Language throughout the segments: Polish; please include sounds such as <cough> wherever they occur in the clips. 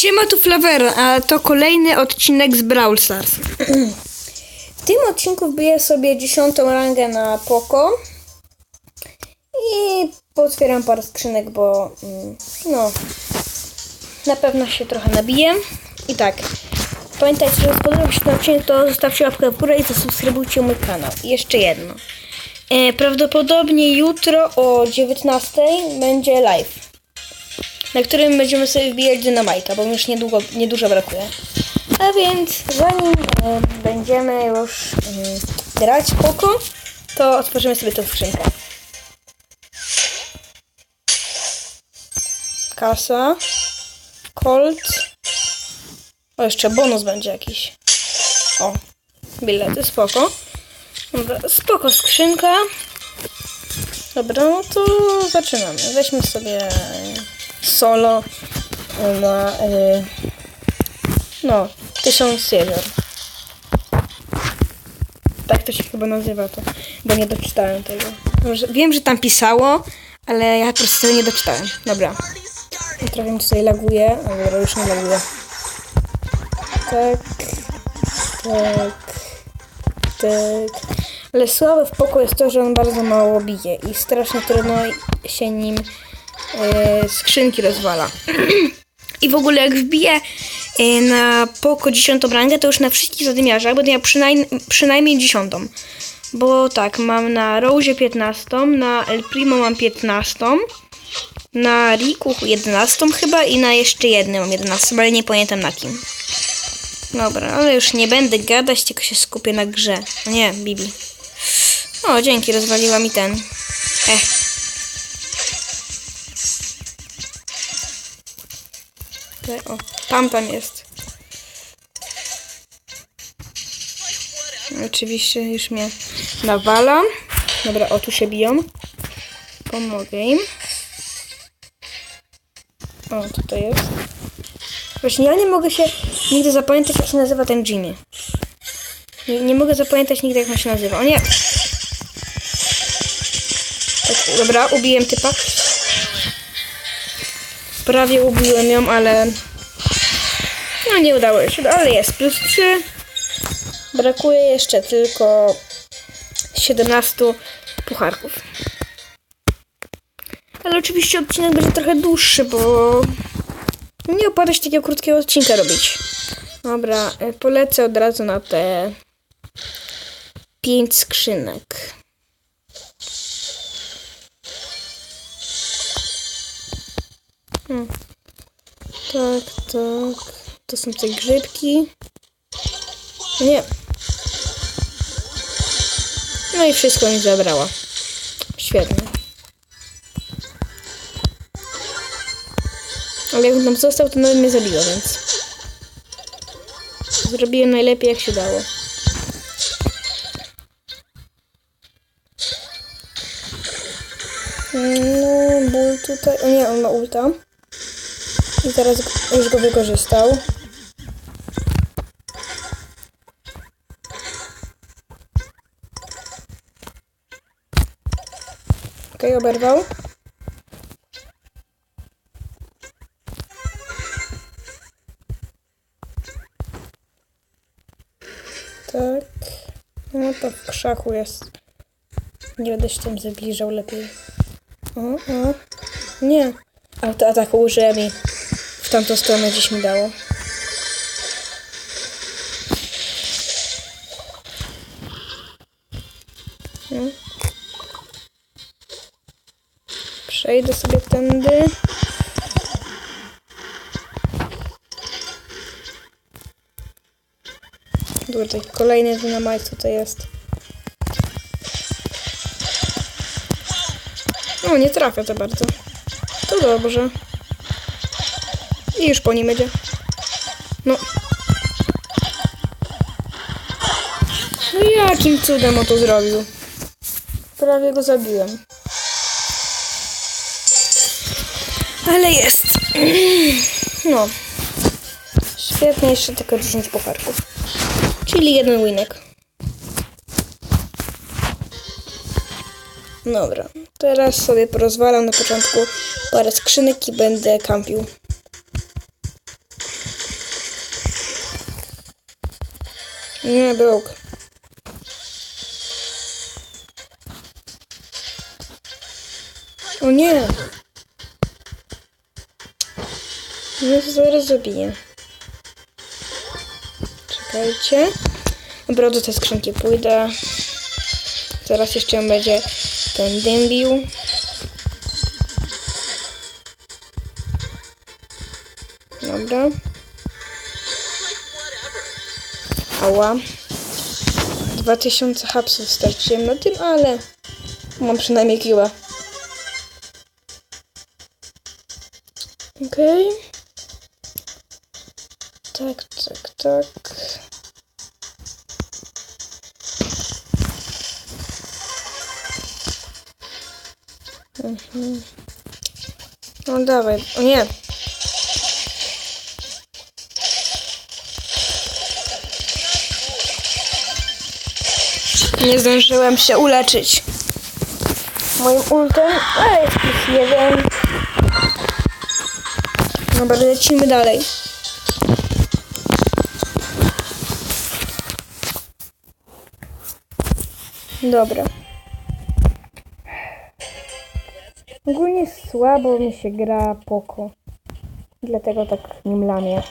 Siema tu Flaver, a to kolejny odcinek z Brawl Stars. W tym odcinku wbiję sobie dziesiątą rangę na Poco i potwieram parę skrzynek, bo mm, no na pewno się trochę nabiję. I tak, pamiętajcie, że spodobał się ten odcinek, to zostawcie łapkę w górę i zasubskrybujcie mój kanał. I jeszcze jedno. E, prawdopodobnie jutro o 19 będzie live na którym będziemy sobie wbijać dynamajka, bo już niedługo, niedużo brakuje. A więc zanim e, będziemy już mm, grać poko, to otworzymy sobie tę skrzynkę. Kasa. Colt. O, jeszcze bonus będzie jakiś. O, bilety, spoko. Dobra, spoko skrzynka. Dobra, no to zaczynamy. Weźmy sobie solo na y, no, tysiąc jezior. Tak to się chyba nazywa to, bo nie doczytałem tego. Może, wiem, że tam pisało, ale ja po prostu tego nie doczytałem. Dobra. Trochę mi tutaj laguje, ale dobra, już nie laguje. Tak, tak, tak. Ale słabe w poko jest to, że on bardzo mało bije i strasznie trudno się nim e, skrzynki rozwala. <clears throat> I w ogóle jak wbiję e, na poko 10 rangę, to już na wszystkich zadymiarzach będę miał przynajmniej, przynajmniej 10. Bo tak, mam na Rose 15, na El Primo mam 15, na Riku 11 chyba i na jeszcze jednym mam 11, ale nie pamiętam na kim. Dobra, ale już nie będę gadać, tylko się skupię na grze. Nie, Bibi. O, dzięki, rozwaliła mi ten. Ech. Tutaj, o, tam tam jest. Oczywiście już mnie nawala. Dobra, o tu się biją. Pomogę im. O, tutaj jest. Właśnie ja nie mogę się nigdy zapamiętać, jak się nazywa ten Jimmy. Nie, nie mogę zapamiętać nigdy, jak on się nazywa. O nie! Tak, dobra, ubiłem typa. Prawie ubiłem ją, ale... No nie udało się, ale jest plus 3. Brakuje jeszcze tylko 17 pucharków. Ale oczywiście odcinek będzie trochę dłuższy, bo nie opłaca się takiego krótkiego odcinka robić. Dobra, e, polecę od razu na te 5 skrzynek. Hmm. Tak, tak. To są te grzybki. Nie. No i wszystko mi zabrała. Świetnie. Ale jakbym tam został, to nawet mnie zabiło, więc... Zrobiłem najlepiej, jak się dało. No, ból tutaj... O nie, on ma ulta. I teraz już go wykorzystał. Okej, oberwał. Tak. No to w krzaku jest. Nie będę się tam zbliżał lepiej. O, o. Nie. Autoataku użyłem i w tamtą stronę gdzieś mi dało. No. Przejdę sobie tędy. Tutaj kolejny dynamite tutaj jest. O, nie trafia to bardzo. To dobrze. I już po nim będzie. No. No jakim cudem on to zrobił? Prawie go zabiłem. Ale jest. <clears throat> No. Świetnie, jeszcze tylko 10 pucharków. Czyli jeden winek. Dobra, teraz sobie porozwalam na początku parę skrzynek i będę kampił. Nie, broke. O nie! No to zaraz zabiję. Czekajcie. Dobra, do tej skrzynki pójdę. Zaraz jeszcze będzie ten dym. Dobra. Ała. 2000 hapsów straciłem na tym, ale mam przynajmniej killa. Okej. Tak, tak, tak. Mhm. No dawaj. O nie. Nie zdążyłem się uleczyć. Moim ultem. A jest plus jeden. Dobra, lecimy dalej. Dobra. Ogólnie słabo mi się gra poko. Dlatego tak nim lamię.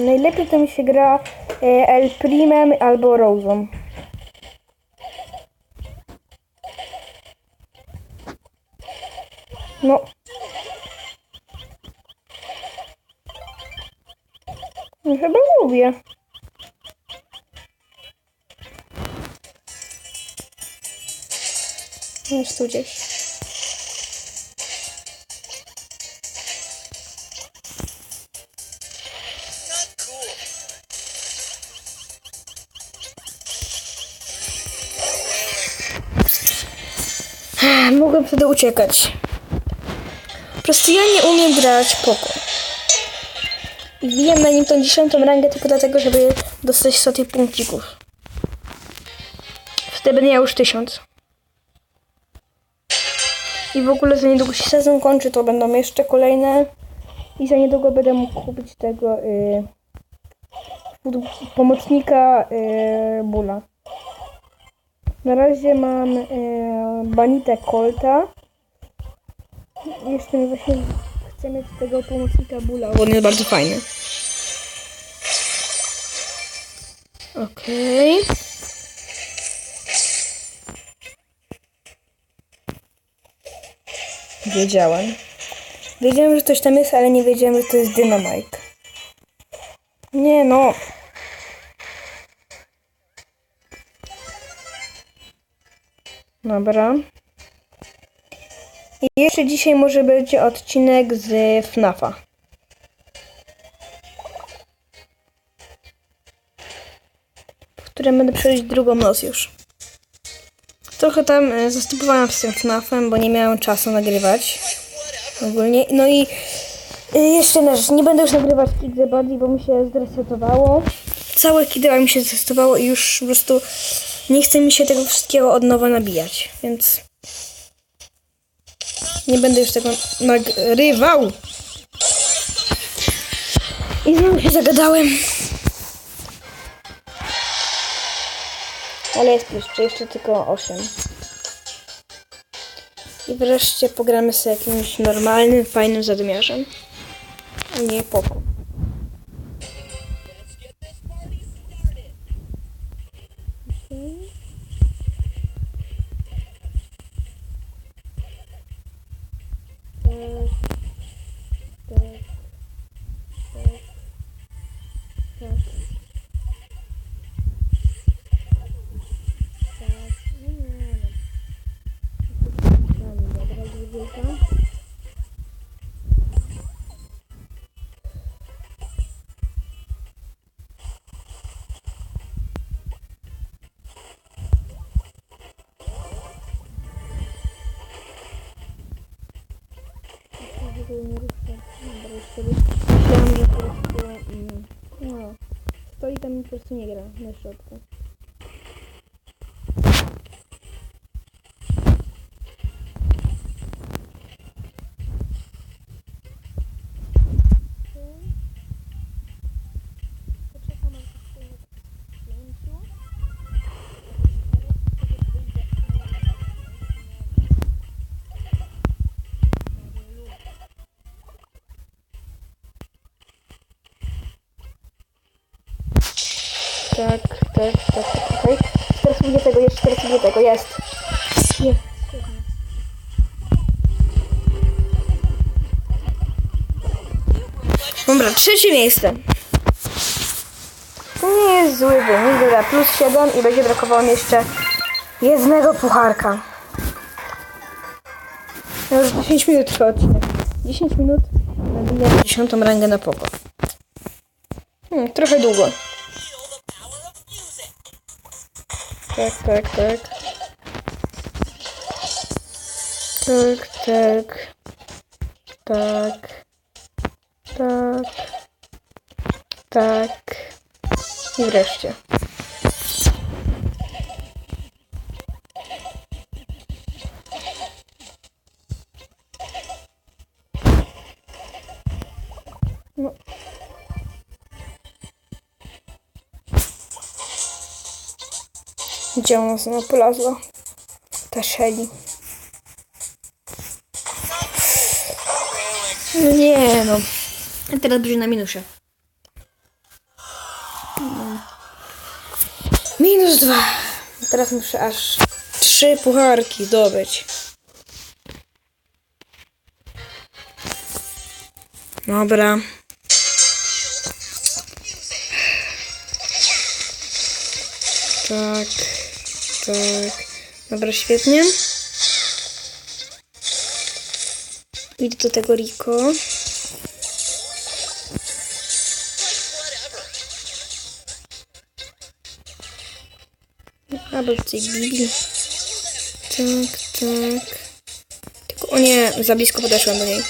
Najlepiej to mi się gra e, El Primem albo Rose'ą. No. No Chyba lubię. Jest tu gdzieś. Wtedy uciekać. Po prostu ja nie umiem grać poko. I na nim tą dziesiątą rangę tylko dlatego, żeby dostać 100 tych punkcików. Wtedy będę miał już tysiąc. I w ogóle za niedługo się sezon kończy, to będą jeszcze kolejne. I za niedługo będę mógł kupić tego y, pomocnika y, Bula. Na razie mam y, Banitę Colta. Jeszcze właśnie chcę mieć tego pomocnika Bula, bo on jest bardzo fajny. Okej. Wiedziałem. Wiedziałem, że coś tam jest, ale nie wiedziałem, że to jest dynamite. Nie no. Dobra. I jeszcze dzisiaj może będzie odcinek z FNAFa. W którym będę przechodzić drugą noc już. Trochę tam e, zastępowałam z tym FNAFem, bo nie miałem czasu nagrywać. Ogólnie. No i e, jeszcze na rzecz, nie będę już nagrywać Kid the bo mi się zresetowało. Całe Kid mi się zresetowało i już po prostu nie chce mi się tego wszystkiego od nowa nabijać, więc nie będę już tego nagrywał. I znowu się zagadałem. Ale jest jeszcze, jeszcze tylko 8. I wreszcie pogramy sobie jakimś normalnym, fajnym zadymiarzem. Nie poko. Myślałam, że po prostu... Mm, no, stoi tam i po prostu nie gra na środku. Tak, tak, okej. Teraz lubię tego, jeszcze teraz lubię tego, jest. Jest. Dobra, trzecie miejsce. To nie jest zły wynik, dobra, plus 7 i będzie brakowało mi jeszcze jednego pucharka. No już 10 minut trwa odcinek. 10 minut nabijam 10 rangę na poko. Hmm, trochę długo. Tak, tak, tak. Tak, tak. Tak. Tak. Tak. I wreszcie. Gdzie ona znowu polazła? Ta Shelly. No nie no. A teraz będzie na minusie. Minus dwa. Teraz muszę aż trzy pucharki zdobyć. Dobra. Tak, tak. Dobra, świetnie. Idę do tego Riko. Albo do tej Bibi. Tak, tak. Tylko, o nie, za blisko podeszłam do niej.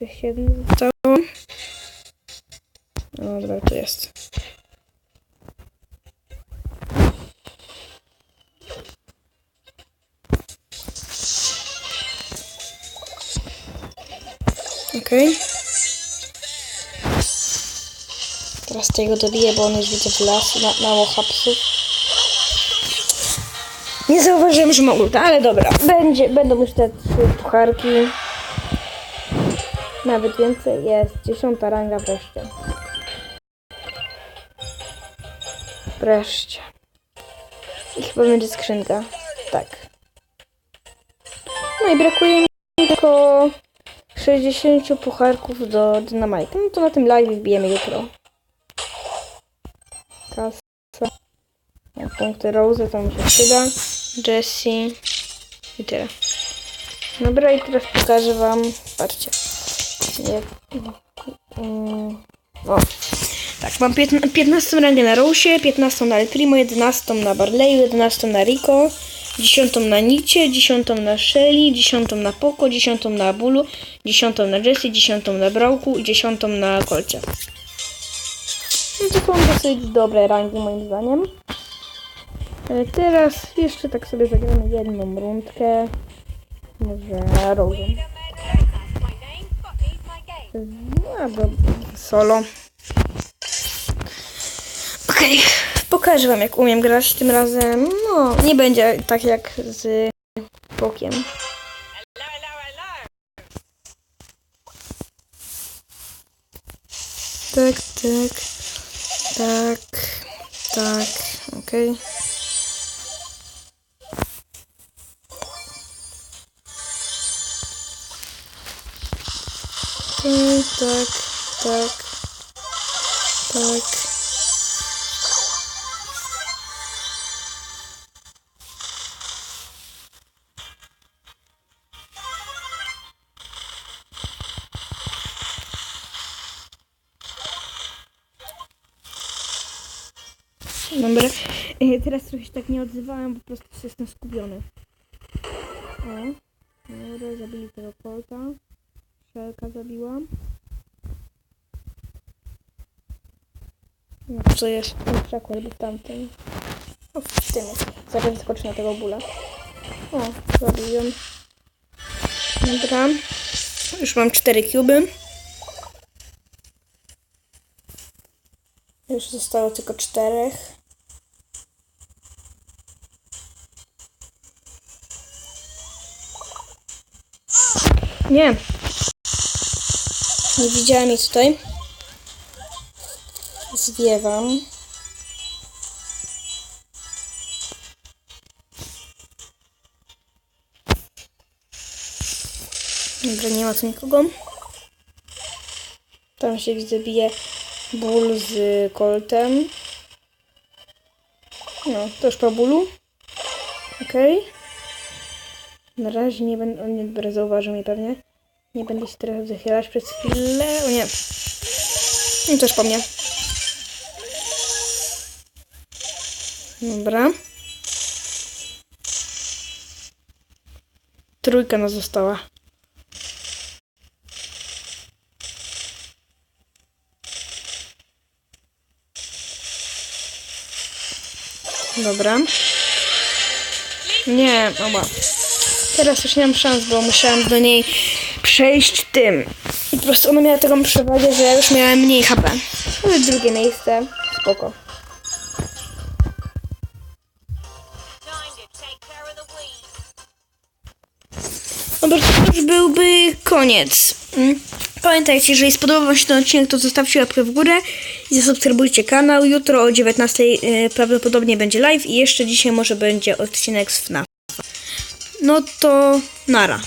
Jeszcze siedem zostało. Dobra, to jest. Okej. Teraz tego dobiję, bo on już widzę w las, ma, mało hapsów. Nie zauważyłem, że ma ulta, ale dobra. Będzie, będą już te trzy pucharki. Nawet więcej jest. Dziesiąta ranga wreszcie. Wreszcie. I chyba będzie skrzynka. Tak. No i brakuje mi tylko 60 pucharków do dynamajka. No to na tym live wbijemy jutro. Kasa. No, punkty Rose to mi się przyda. Jessie. I tyle. Dobra, i teraz pokażę wam. Patrzcie. Jak, mm, o. Tak, mam 15, 15 rangę na Rose, 15 na El Primo, 11 na Barleyu, 11 na Rico, 10 na Nicie, 10 na Shelly, 10 na Poco, 10 na Bulu, 10 na Jessie, 10 na Brauku i 10 na Kolcie. No to są dosyć dobre rangi moim zdaniem. E, Teraz jeszcze tak sobie zagramy jedną rundkę. Może Rose. Do solo. Okej, pokażę wam jak umiem grać tym razem. No, nie będzie tak jak z bokiem. Tak, tak, tak, tak, okej. Mm, Tak, tak, tak. Dobra. E, Teraz trochę się tak nie odzywałem, bo po prostu jestem skupiony. O. Dobra, zabili tego kolta. Szelka zabiłam. No to jest ten krzaku albo tamten. O, w tym. Zaraz skoczę na tego bóla. O, zrobiłem. Dobra. Już mam cztery kuby. Już zostało tylko czterech. Nie. Nie widziałem jej tutaj. Zwiewam. Dobra, nie ma tu nikogo. Tam się widzę bije ból z koltem. No, to już po bólu. Okej. Na razie nie będę, on nie dobra, zauważył mnie pewnie. Nie będę się teraz zachylać przez chwilę. O nie. No też po mnie. Dobra. Trójka nas została. Dobra. Nie, oba. Teraz już nie mam szans, bo musiałam do niej przejść tym. I po prostu ona miała taką przewagę, że ja już miałem mniej HP. Ale drugie miejsce. Spoko. Dobra, to już byłby koniec. Mm. Pamiętajcie, jeżeli spodobał Wam się ten odcinek, to zostawcie łapkę w górę i zasubskrybujcie kanał. Jutro o 19 y, prawdopodobnie będzie live i jeszcze dzisiaj może będzie odcinek z FNAF. No to nara.